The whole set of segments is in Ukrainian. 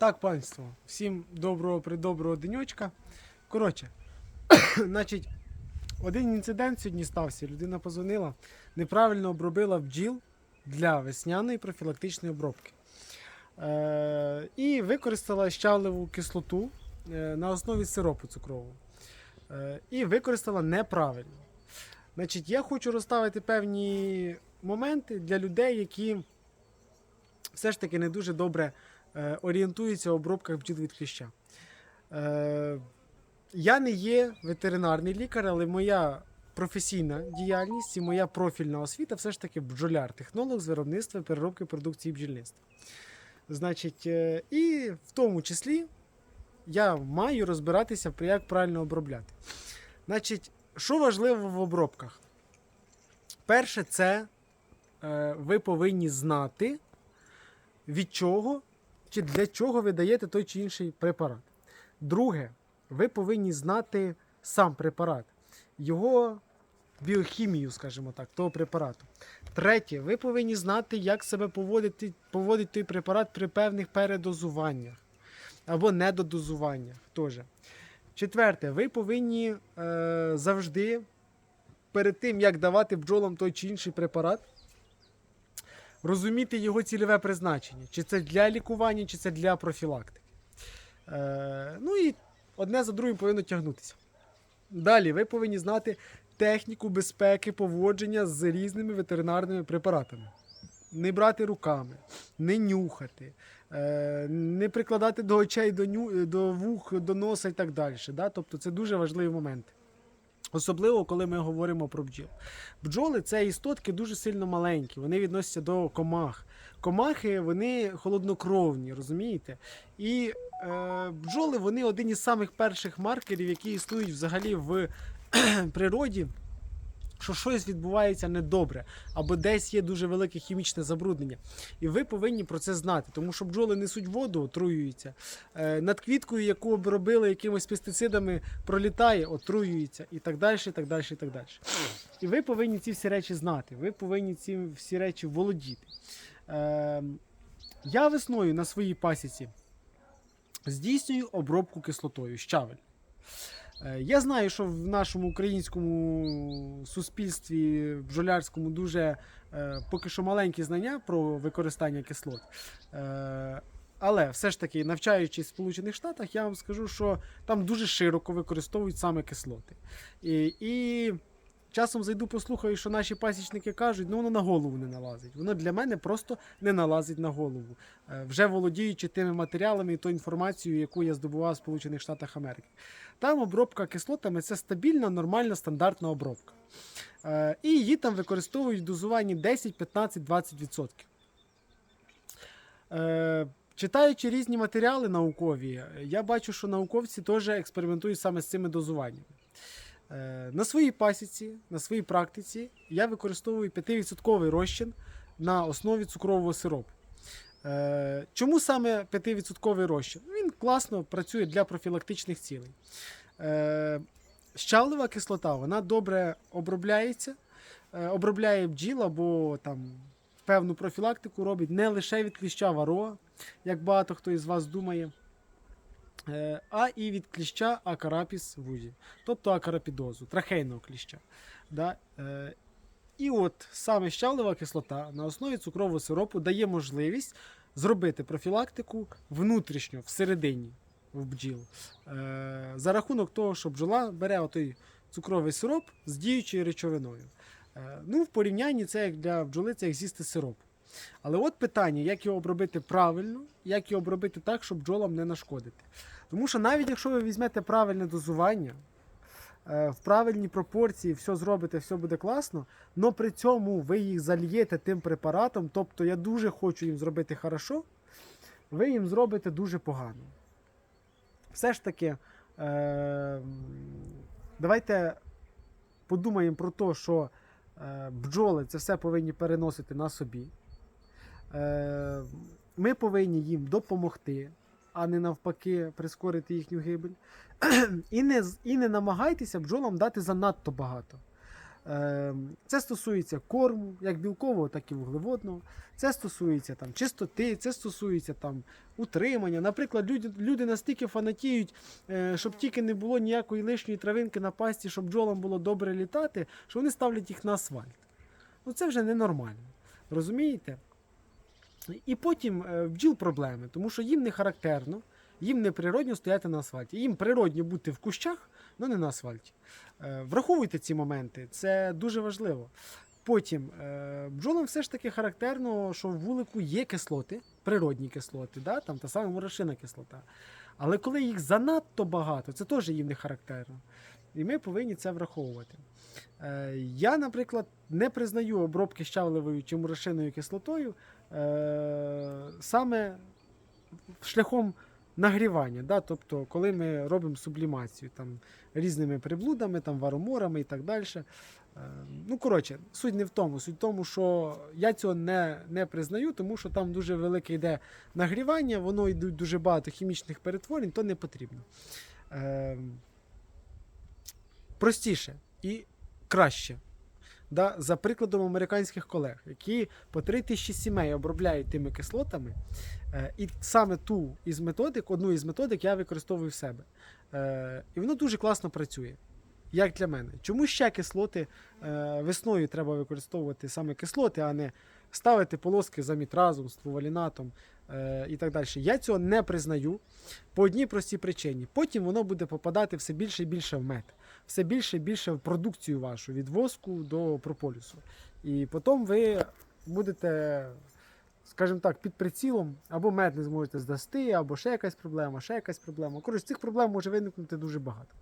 Так, панство, всім доброго придоброго денечка. Коротше, значить, один інцидент сьогодні стався. Людина позвонила, неправильно обробила бджіл для весняної профілактичної обробки. Е, і використала щавлеву кислоту е, на основі сиропу цукрового. Е, і використала неправильно. Значить, я хочу розставити певні моменти для людей, які все ж таки не дуже добре е, орієнтуються в обробках бджіл від кліща. Е, я не є ветеринарний лікар, але моя професійна діяльність і моя профільна освіта все ж таки бджоляр, технолог з виробництва переробки продукції бджільництва. Значить, е, і в тому числі я маю розбиратися, як правильно обробляти. Значить, що важливо в обробках? Перше, це ви повинні знати, від чого чи для чого ви даєте той чи інший препарат. Друге, ви повинні знати сам препарат, його біохімію, скажімо так, того препарату. Третє, ви повинні знати, як себе поводити, поводить той препарат при певних передозуваннях або недодозуваннях. Теж. Четверте, ви повинні е, завжди перед тим, як давати бджолам той чи інший препарат, розуміти його цільове призначення. Чи це для лікування, чи це для профілактики. Е, ну і одне за другим повинно тягнутися. Далі ви повинні знати техніку безпеки поводження з різними ветеринарними препаратами. Не брати руками, не нюхати, е, не прикладати до очей, до, ню, до вух, до носа і так далі. Да? Тобто це дуже важливий момент. Особливо, коли ми говоримо про бджіл. Бджоли це істотки дуже сильно маленькі, вони відносяться до комах. Комахи вони холоднокровні, розумієте? І е, бджоли вони один із самих перших маркерів, які існують взагалі в природі, що щось відбувається недобре, або десь є дуже велике хімічне забруднення. І ви повинні про це знати, тому що бджоли несуть воду, отруюються. Е, над квіткою, яку обробили якимось пестицидами, пролітає, отруюється і так далі, і так далі, і так далі. І ви повинні ці всі речі знати, ви повинні ці всі речі володіти. Е, я весною на своїй пасіці здійснюю обробку кислотою щавель. Е, Я знаю, що в нашому українському суспільстві бджолярському дуже е, поки що маленькі знання про використання кислот. Е, але все ж таки, навчаючись в Сполучених Штатах, я вам скажу, що там дуже широко використовують саме кислоти. І, і часом зайду, послухаю, що наші пасічники кажуть, ну воно на голову не налазить. Воно для мене просто не налазить на голову, е, вже володіючи тими матеріалами і тою інформацією, яку я здобував в Сполучених Штатах Америки. Там обробка кислотами це стабільна, нормальна, стандартна обробка. Е, І її там використовують в дозуванні 10, 15, 20%. Е, Читаючи різні матеріали наукові, я бачу, що науковці теж експериментують саме з цими дозуваннями. Е, На своїй пасіці, на своїй практиці я використовую 5% розчин на основі цукрового сиропу. Е, Чому саме 5% розчин? Він класно працює для профілактичних цілей. Е, Щавлева кислота вона добре обробляється, обробляє бджіл або там певну профілактику робить не лише від кліща вароа, як багато хто із вас думає, а і від кліща акарапіс вузі, тобто акарапідозу, трахейного кліща. Да? Е, І от саме щавлева кислота на основі цукрового сиропу дає можливість зробити профілактику внутрішньо, всередині в бджіл. Е, За рахунок того, що бджола бере отой цукровий сироп з діючою речовиною. Е, Ну, в порівнянні це як для бджоли, це як з'їсти сироп. Але от питання, як його обробити правильно, як його обробити так, щоб бджолам не нашкодити. Тому що навіть якщо ви візьмете правильне дозування, е, в правильній пропорції все зробите, все буде класно, але при цьому ви їх зальєте тим препаратом, тобто я дуже хочу їм зробити хорошо, ви їм зробите дуже погано. Все ж таки, е, давайте подумаємо про те, що е, бджоли це все повинні переносити на собі. Е, ми повинні їм допомогти, а не навпаки прискорити їхню гибель. і, не, і не намагайтеся бджолам дати занадто багато. Е, Це стосується корму, як білкового, так і вуглеводного. Це стосується там, чистоти, це стосується там, утримання. Наприклад, люди, люди настільки фанатіють, е, щоб тільки не було ніякої лишньої травинки на пасті, щоб бджолам було добре літати, що вони ставлять їх на асфальт. Ну це вже ненормально. Розумієте? І потім е, в бджіл проблеми, тому що їм не характерно, їм не природньо стояти на асфальті. Їм природньо бути в кущах, але не на асфальті. Е, Враховуйте ці моменти, це дуже важливо. Потім е, бджолам все ж таки характерно, що в вулику є кислоти, природні кислоти, да? там та сама морошина кислота. Але коли їх занадто багато, це теж їм не характерно. І ми повинні це враховувати. Я, наприклад, не признаю обробки щавлевою чи мурашиною кислотою саме шляхом нагрівання. Да? Тобто, коли ми робимо сублімацію там, різними приблудами, там, вароморами і так далі. Е, ну, коротше, суть не в тому. Суть в тому, що я цього не, не признаю, тому що там дуже велике йде нагрівання, воно йдуть дуже багато хімічних перетворень, то не потрібно. Е, простіше і краще. Да, за прикладом американських колег, які по 3 тисячі сімей обробляють тими кислотами. Е, і саме ту із методик, одну із методик я використовую в себе. Е, і воно дуже класно працює. Як для мене. Чому ще кислоти е, весною треба використовувати саме кислоти, а не ставити полоски за мітразом, з флувалінатом е, і так далі. Я цього не признаю по одній простій причині. Потім воно буде попадати все більше і більше в мед, все більше і більше в продукцію вашу від воску до прополісу. І потім ви будете, скажімо так, під прицілом, або мед не зможете здасти, або ще якась проблема, ще якась проблема. Коротше, цих проблем може виникнути дуже багато.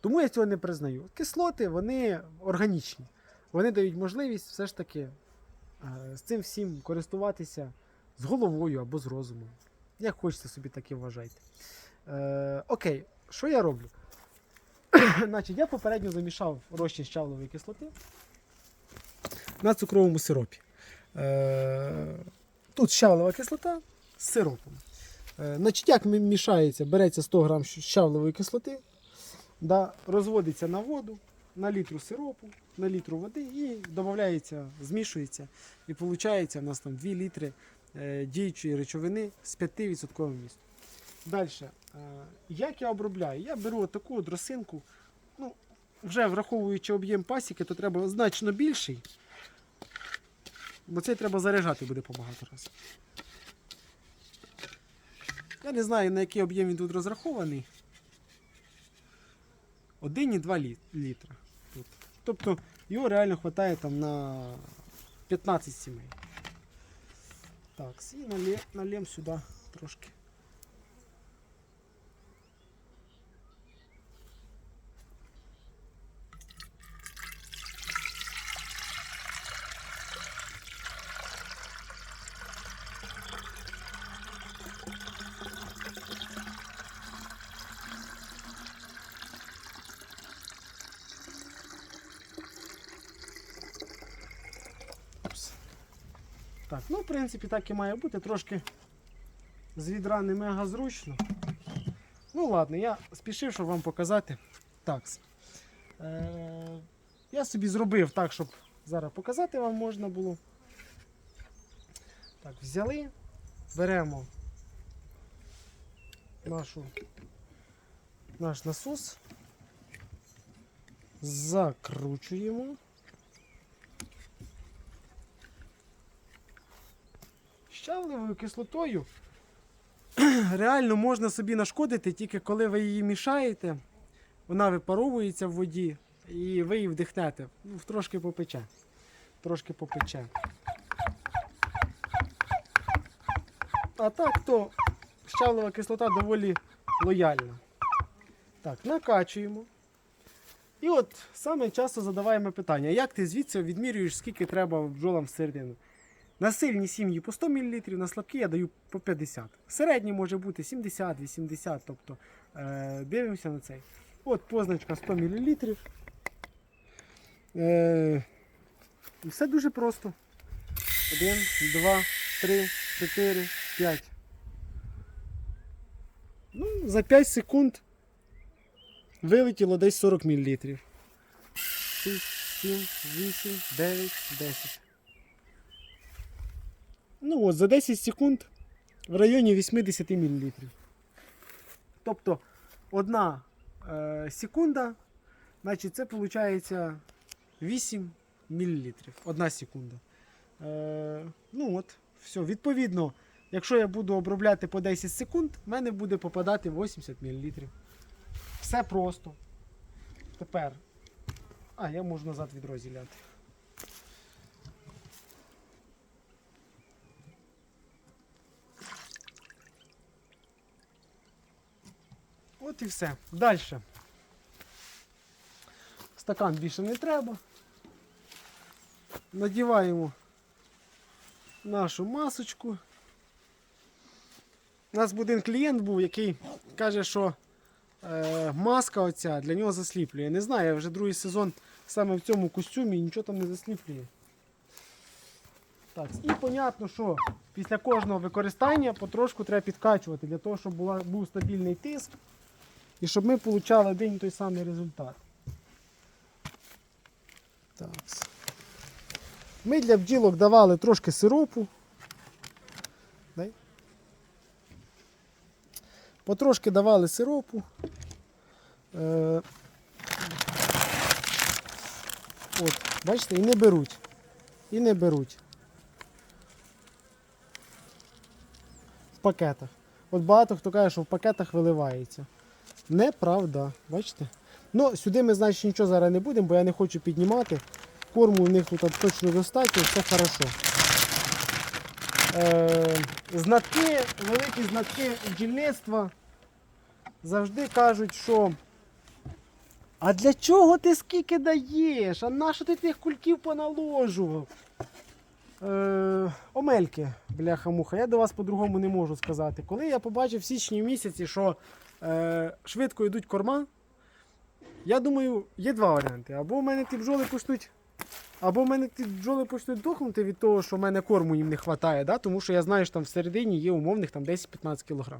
Тому я цього не признаю. Кислоти, вони органічні. Вони дають можливість все ж таки е, з цим всім користуватися з головою або з розумом. Як хочете собі так і вважайте. Е, окей, що я роблю? Значить, я попередньо замішав розчин щавлової кислоти на цукровому сиропі. Е, тут щавлова кислота з сиропом. Е, значить, як мішається, береться 100 грам щавлової кислоти, да, розводиться на воду, на літру сиропу, на літру води і додається, змішується. І виходить у нас там 2 літри е, діючої речовини з 5% містом. Далі. Е, як я обробляю? Я беру таку от росинку, ну, вже враховуючи об'єм пасіки, то треба значно більший. Бо цей треба заряджати буде побагато разів. Я не знаю, на який об'єм він тут розрахований. 1,2 лі- літра. Тут. Тобто його реально вистачає там на 15 сімей. Так, і налє, налєм сюди трошки. Принципі так і має бути. Трошки з відра не мега зручно. Ну ладно, я спішив, щоб вам показати. Так. Е- я собі зробив так, щоб зараз показати вам можна було. Так, взяли, беремо нашу, наш насос, закручуємо. Щавлевою кислотою реально можна собі нашкодити, тільки коли ви її мішаєте, вона випаровується в воді і ви її вдихнете. Ну, трошки попече. Трошки попече. А так, то щавлева кислота доволі лояльна. Так, накачуємо. І от саме часто задаваємо питання, як ти звідси відмірюєш, скільки треба бджолам всередину. На сильні сім'ї по 100 мл, на слабкі я даю по 50. Середній може бути 70-80, тобто е, дивимося на цей. От позначка 100 мл. Е, і все дуже просто. 1, 2, 3, 4, 5. Ну, за 5 секунд вилетіло десь 40 мл. 6, 7, 8, 9, 10. Ну от, за 10 секунд в районі 80 мл. Тобто одна е, секунда, значить це виходить 8 мл. Одна секунда. Е, ну от, все. Відповідно, якщо я буду обробляти по 10 секунд, в мене буде попадати 80 мл. Все просто. Тепер. А, я можу назад відро От і все. Далі. Стакан більше не треба. Надіваємо нашу масочку. У нас один клієнт був, який каже, що е, маска оця для нього засліплює. Не знаю, я вже другий сезон саме в цьому костюмі нічого там не засліплює. Так, і понятно, що після кожного використання потрошку треба підкачувати для того, щоб була, був стабільний тиск і щоб ми отримали один і той самий результат. Так. Ми для бджілок давали трошки сиропу. Потрошки давали сиропу. Е, от, бачите, і не беруть. І не беруть. В пакетах. От багато хто каже, що в пакетах виливається. Неправда. Бачите? Ну, сюди ми, значить, нічого зараз не будемо, бо я не хочу піднімати. Корму у них тут точно достатньо, все хорошо. Е, знатки, великі знатки бджільництва завжди кажуть, що а для чого ти скільки даєш? А нащо ти тих кульків поналожував? Е, омельки, бляха-муха, я до вас по-другому не можу сказати. Коли я побачив в січні місяці, що швидко йдуть корма, я думаю, є два варіанти. Або в мене ті бджоли почнуть. Або в мене ті бджоли почнуть дохнути від того, що в мене корму їм не вистачає, да? тому що я знаю, що там всередині є умовних там 10-15 кг.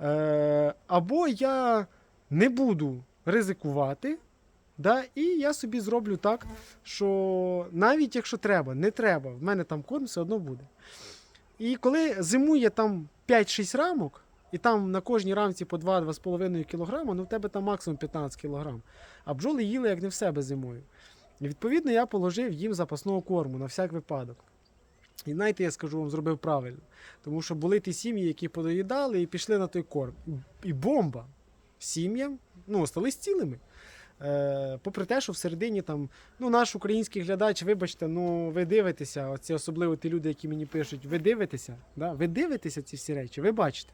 Е, або я не буду ризикувати, да? і я собі зроблю так, що навіть якщо треба, не треба, в мене там корм все одно буде. І коли зимує там 5-6 рамок, і там на кожній рамці по 2-2,5 кг, ну в тебе там максимум 15 кг. А бджоли їли як не в себе зимою. І відповідно я положив їм запасного корму на всяк випадок. І знаєте, я скажу вам, зробив правильно. Тому що були ті сім'ї, які подоїдали і пішли на той корм. І бомба сім'ям ну, остались цілими. Е, попри те, що всередині там, ну, наш український глядач, вибачте, ну ви дивитеся, оці особливо ті люди, які мені пишуть, ви дивитеся, да? ви дивитеся ці всі речі, ви бачите.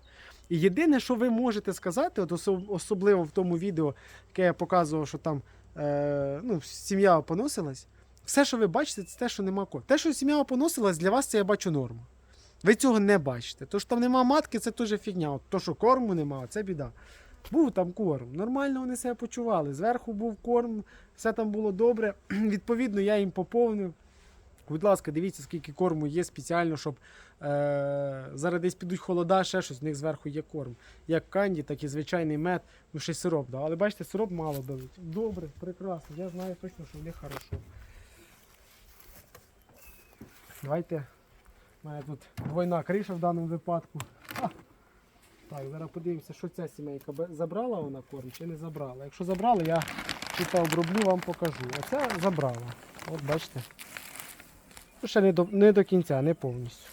І єдине, що ви можете сказати, от особливо в тому відео, яке я показував, що там е, ну, сім'я опоносилась, все, що ви бачите, це те, що нема корму. Те, що сім'я опоносилась, для вас це я бачу норму. Ви цього не бачите. То, що там нема матки, це теж фігня. От То, що корму нема, це біда. Був там корм. Нормально вони себе почували. Зверху був корм, все там було добре. Відповідно, я їм поповнив. Будь ласка, дивіться, скільки корму є спеціально, щоб е, зараз десь підуть холода, ще щось, в них зверху є корм. Як канді, так і звичайний мед, ну ще й сироп. Да. Але бачите, сироп мало беруть. Добре, прекрасно. Я знаю точно, що в них хорошо. Давайте. У мене тут двойна криша в даному випадку. Так, зараз подивимося, що ця сімейка забрала вона корм чи не забрала. Якщо забрала, я тут оброблю, вам покажу. А ця забрала. От бачите. Ще не до, не до кінця, не повністю.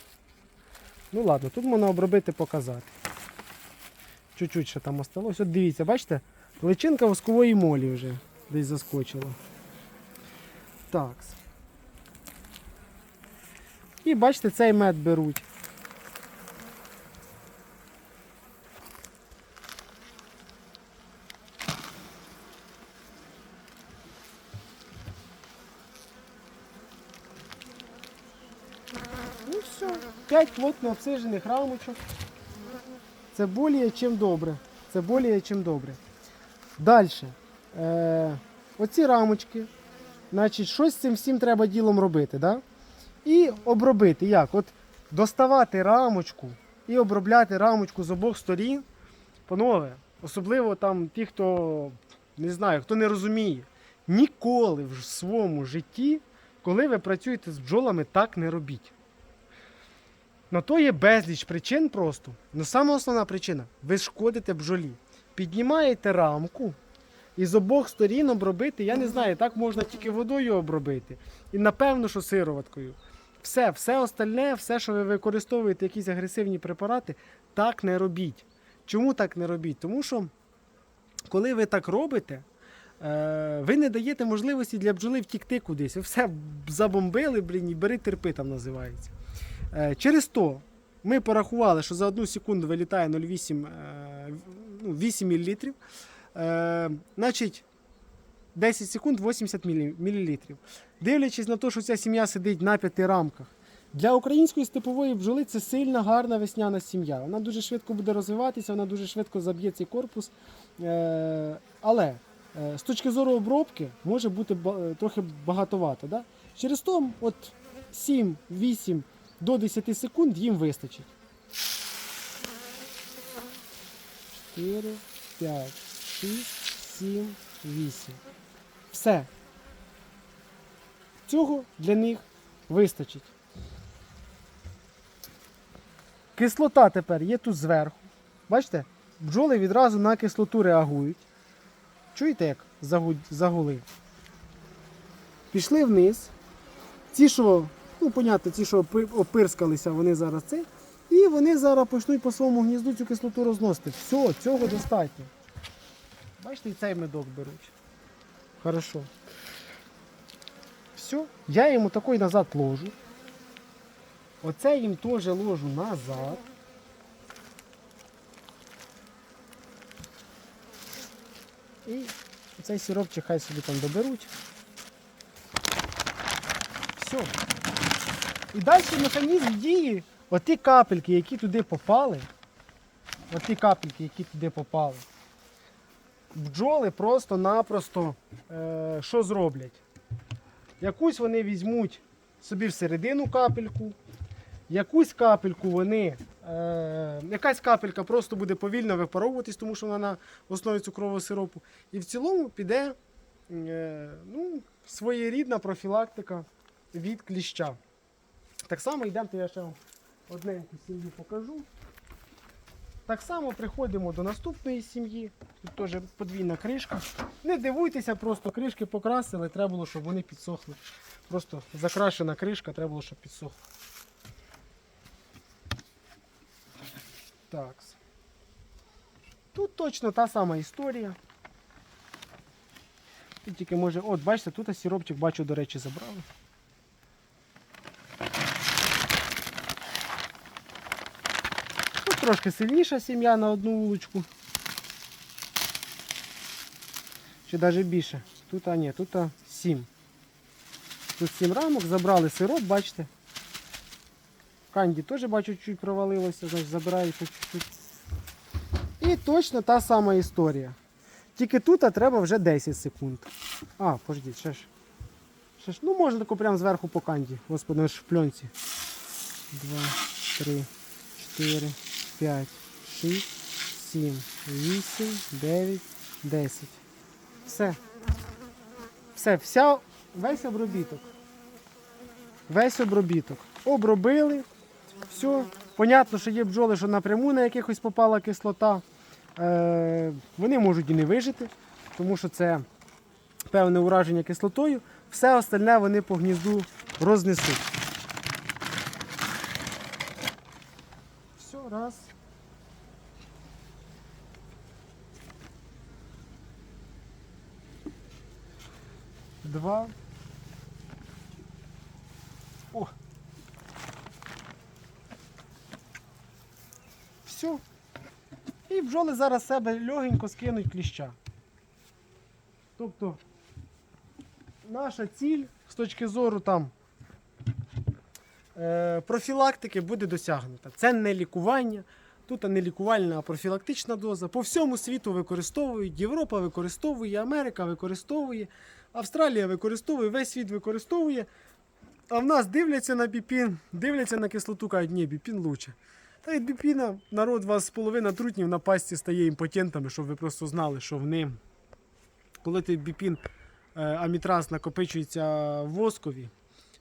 Ну ладно, тут можна обробити, показати. Чуть-чуть ще там осталось. От дивіться, бачите, личинка воскової молі вже десь заскочила. Так. І бачите, цей мед беруть. 5 плотно обсижених рамочок. Це более чим добре. Це более чим добре. Далі. Е, оці рамочки. Значить, щось з цим всім треба ділом робити. Да? І обробити. Як? От доставати рамочку і обробляти рамочку з обох сторін. Панове, особливо там ті, хто не знаю, хто не розуміє. Ніколи в своєму житті, коли ви працюєте з бджолами, так не робіть. На то є безліч причин просто. Ну саме основна причина ви шкодите бджолі. Піднімаєте рамку і з обох сторін обробити, я не знаю, так можна тільки водою обробити. І напевно, що сироваткою. Все, все остальне, все, що ви використовуєте, якісь агресивні препарати, так не робіть. Чому так не робіть? Тому що, коли ви так робите, е, ви не даєте можливості для бджоли втікти кудись. Ви все забомбили, блін, і бери терпи там називається. Е, Через то ми порахували, що за одну секунду вилітає 0,8 е, ну, 8 мл. Значить, 10 секунд 80 мл. Дивлячись на те, що ця сім'я сидить на п'яти рамках. Для української степової бджоли це сильна, гарна весняна сім'я. Вона дуже швидко буде розвиватися, вона дуже швидко заб'є цей корпус. Е, але е, з точки зору обробки може бути трохи багатовато. Через то от 7-8 до 10 секунд їм вистачить. 4, 5, 6, 7, 8. Все. Цього для них вистачить. Кислота тепер є тут зверху. Бачите? Бджоли відразу на кислоту реагують. Чуєте, як загули? Пішли вниз. Ті, що, ну, понятно, ті, що опирскалися, вони зараз це. І вони зараз почнуть по своєму гнізду цю кислоту розносити. Все, цього достатньо. Бачите, і цей медок беруть. Хорошо. Все, я йому такий назад ложу. Оце їм теж ложу назад. І цей сиропчик хай собі там доберуть. Все. І далі механізм дії. Оті капельки, які туди попали. Оті капельки, які туди попали. Бджоли просто-напросто е, що зроблять? Якусь вони візьмуть собі всередину капельку, якусь капельку вони. Е, якась капелька просто буде повільно випаровуватись, тому що вона на основі цукрового сиропу. І в цілому піде е, ну, своєрідна профілактика від кліща. Так само йдемо, я ще одненьку сім'ю покажу. Так само приходимо до наступної сім'ї. Тут теж подвійна кришка. Не дивуйтеся, просто кришки покрасили, треба було, щоб вони підсохли. Просто закрашена кришка, треба було, щоб підсохла. Так. Тут точно та сама історія. Тут тільки може. От, бачите, тут сіропчик, бачу, до речі, забрали. Трошки сильніша сім'я на одну вуличку. Чи навіть більше. Тут, а ні, тут а, 7. Тут 7 рамок, забрали сироп, бачите. Канді теж бачу, чуть провалилося, значить забирають. І точно та сама історія. Тільки тут а, треба вже 10 секунд. А, пождіть, ще ж. Ще ж. Ну можна тако прямо зверху по канді. Господи, аж в пленці. 2, 3, 4, 5, 6, 7, 8, 9, 10. Все. Все, вся, весь обробіток. Весь обробіток. Обробили. Все. Понятно, що є бджоли, що напряму на якихось попала кислота. Е, вони можуть і не вижити, тому що це певне ураження кислотою. Все остальне вони по гнізду рознесуть. Раз. Два. О. Все. І бджоли зараз себе легенько скинуть кліща. Тобто наша ціль з точки зору там профілактики буде досягнута. Це не лікування, тут не лікувальна, а профілактична доза. По всьому світу використовують, Європа використовує, Америка використовує, Австралія використовує, весь світ використовує. А в нас дивляться на біпін, дивляться на кислоту, кажуть, ні, біпін лучше. Та й біпіна, народ вас половина трутнів на пасті стає імпотентами, щоб ви просто знали, що в ним, коли ти біпін е, амітраз накопичується в воскові,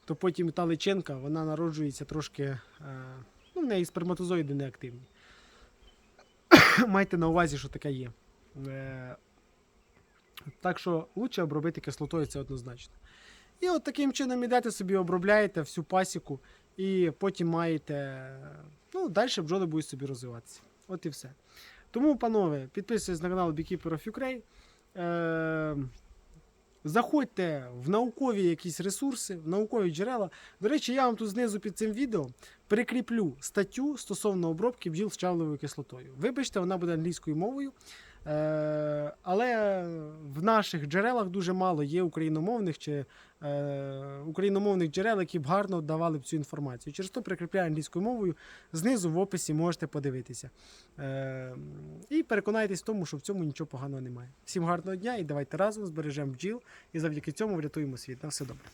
то потім та личинка вона народжується трошки. е, Ну, в неї сперматозоїди неактивні. Майте на увазі, що таке є. Е, Так що краще обробити кислотою, це однозначно. І от таким чином ідете собі, обробляєте всю пасіку, і потім маєте. Ну, далі бджоли будуть собі розвиватися. От і все. Тому, панове, підписуйтесь на канал Beekeeper of Ukraine. Заходьте в наукові якісь ресурси, в наукові джерела. До речі, я вам тут знизу під цим відео прикріплю статтю стосовно обробки бджіл з чавлевою кислотою. Вибачте, вона буде англійською мовою. Е, але в наших джерелах дуже мало є україномовних чи україномовних джерел, які б гарно давали б цю інформацію. Через то прикріпляю англійською мовою. Знизу в описі можете подивитися. Е, і переконайтесь в тому, що в цьому нічого поганого немає. Всім гарного дня і давайте разом збережемо бджіл і завдяки цьому врятуємо світ. На все добре.